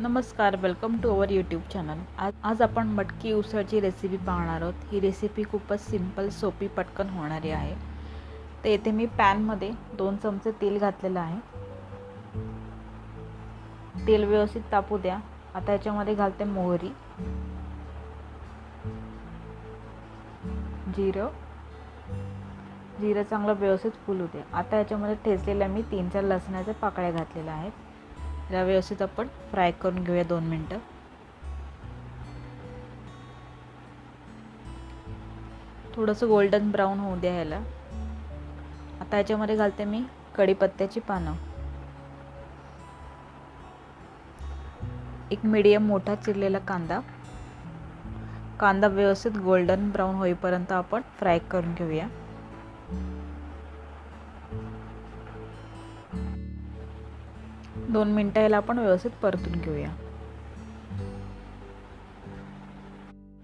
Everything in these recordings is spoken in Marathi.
नमस्कार welcome to our YouTube channel आज आज आपण मटकी उसळची रेसिपी पाहणार आहोत. ही रेसिपी खूपच सिंपल सोपी पटकन होणारी आहे. तर येथे मी पॅनमध्ये दोन चमचे तेल घातलेलं आहे. तेल व्यवस्थित तापू द्या. आता याच्यामध्ये घालते मोहरी जिरं. जिरं चांगलं व्यवस्थित फुलू द्या. आता याच्यामध्ये ठेचलेल्या मी तीन चार लसणाच्या पाकळ्या घातलेल्या आहेत. याला व्यवस्थित आपण फ्राय करून घेऊया दोन मिनटं. थोडंसं गोल्डन ब्राऊन होऊ द्या ह्याला. आता याच्यामध्ये घालते मी कढीपत्त्याची पानं. एक मीडियम मोठा चिरलेला कांदा. कांदा व्यवस्थित गोल्डन ब्राऊन होईपर्यंत आपण फ्राय करून घेऊया. दोन मिनटं याला आपण व्यवस्थित परतून घेऊया.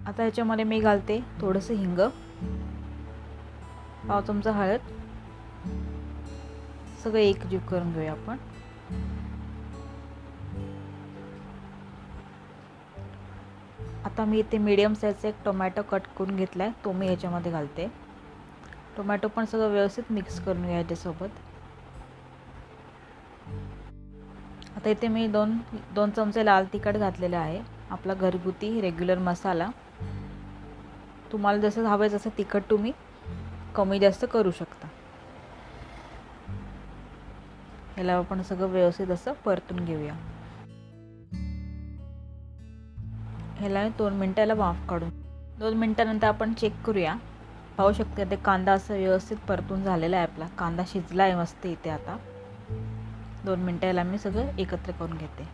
आता ह्याच्यामध्ये मी घालते थोडंसं हिंग पाव चमचा हळद सगळं एकजीव करून घेऊया आपण. आता मी इथे मीडियम साईजचा एक टोमॅटो कट करून घेतला आहे तो मी ह्याच्यामध्ये घालते. टोमॅटो पण सगळं व्यवस्थित मिक्स करून घ्या याच्यासोबत आता इथे मी दोन दोन चमचे लाल तिखट घातलेले आहे. आपला घरगुती रेग्युलर मसाला. तुम्हाला जसं हवं आहे तसं तिखट तुम्ही कमी जास्त करू शकता. याला आपण सगळं व्यवस्थित असं परतून घेऊया. ह्याला दोन मिनटाला वाफ काढून दोन मिनटानंतर आपण चेक करूया. पाहू शकते ते कांदा असं व्यवस्थित परतून झालेला आहे आपला. कांदा शिजला आहे मस्त इथे आता. दोन मिनटं याला मी सगळं एकत्र करून घेते.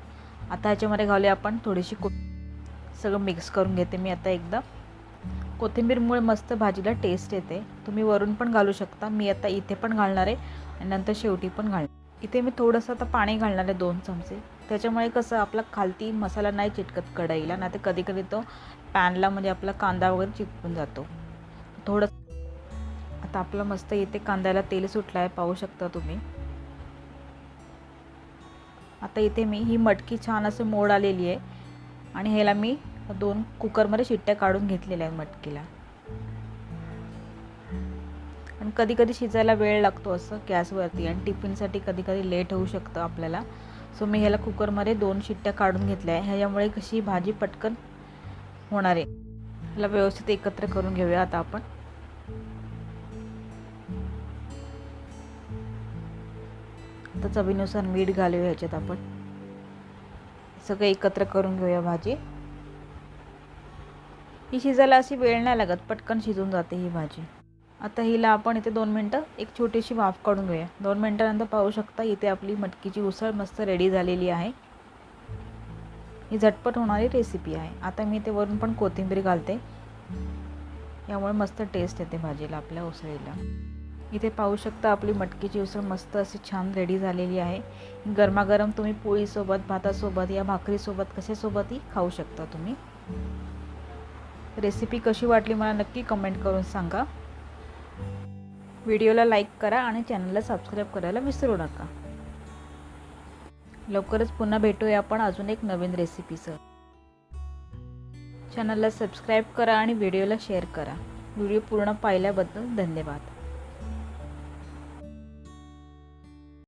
आता ह्याच्यामध्ये घालूया आपण थोडीशी को सगळं मिक्स करून घेते मी आता एकदा. कोथिंबीरमुळे मस्त भाजीला टेस्ट येते. तुम्ही वरून पण घालू शकता. मी आता इथे पण घालणार आहे आणि नंतर शेवटी पण घालणार. इथे मी थोडंसं आता पाणी घालणार आहे दोन चमचे. त्याच्यामुळे कसं आपला खालती मसाला नाही चिटकत कढईला. नाही तर कधी कधी तो पॅनला म्हणजे आपला कांदा वगैरे चिटकून जातो. थोडं आता आपलं मस्त इथे कांद्याला तेल सुटलं आहे पाहू शकता तुम्ही. आता इथे मी ही मटकी छान असं मोड आलेली आहे. आणि ह्याला मी दोन कुकरमध्ये शिट्ट्या काढून घेतलेल्या आहेत मटकीला. आणि कधी कधी शिजायला वेळ लागतो असं गॅसवरती आणि टिफिनसाठी कधी कधी लेट होऊ शकतं आपल्याला. सो मी ह्याला कुकरमध्ये दोन शिट्ट्या काढून घेतल्या आहे ह्याच्यामुळे कशी भाजी पटकन होणार आहे. ह्याला व्यवस्थित एकत्र करून घेऊया आता आपण. आता चवीनुसार मीठ घालूया ह्याच्यात आपण. सगळं एकत्र करून घेऊया भाजी. ही शिजायला अशी वेळ नाही लागत पटकन शिजून जाते ही भाजी. आता हिला आपण इथे दोन मिनटं एक छोटीशी वाफ काढून घेऊया. दोन मिनटानंतर पाहू शकता इथे आपली मटकीची उसळ मस्त रेडी झालेली आहे. ही झटपट होणारी रेसिपी आहे. आता मी इथे वरून पण कोथिंबीर घालते. यामुळे मस्त टेस्ट येते भाजीला आपल्या उसळीला. इथे पाहू शकता आपली मटकीची उसळ मस्त अशी छान रेडी झालेली आहे. गरमागरम तुम्ही पोळीसोबत भातासोबत या भाकरीसोबत कशासोबतही खाऊ शकता तुम्ही. रेसिपी कशी वाटली मला नक्की कमेंट करून सांगा. व्हिडिओला लाईक करा आणि चॅनलला सबस्क्राईब करायला विसरू नका. लवकरच पुन्हा भेटूया आपण अजून एक नवीन रेसिपीसह चॅनलला सबस्क्राईब करा आणि व्हिडिओला शेअर करा. व्हिडिओ पूर्ण पाहिल्याबद्दल धन्यवाद.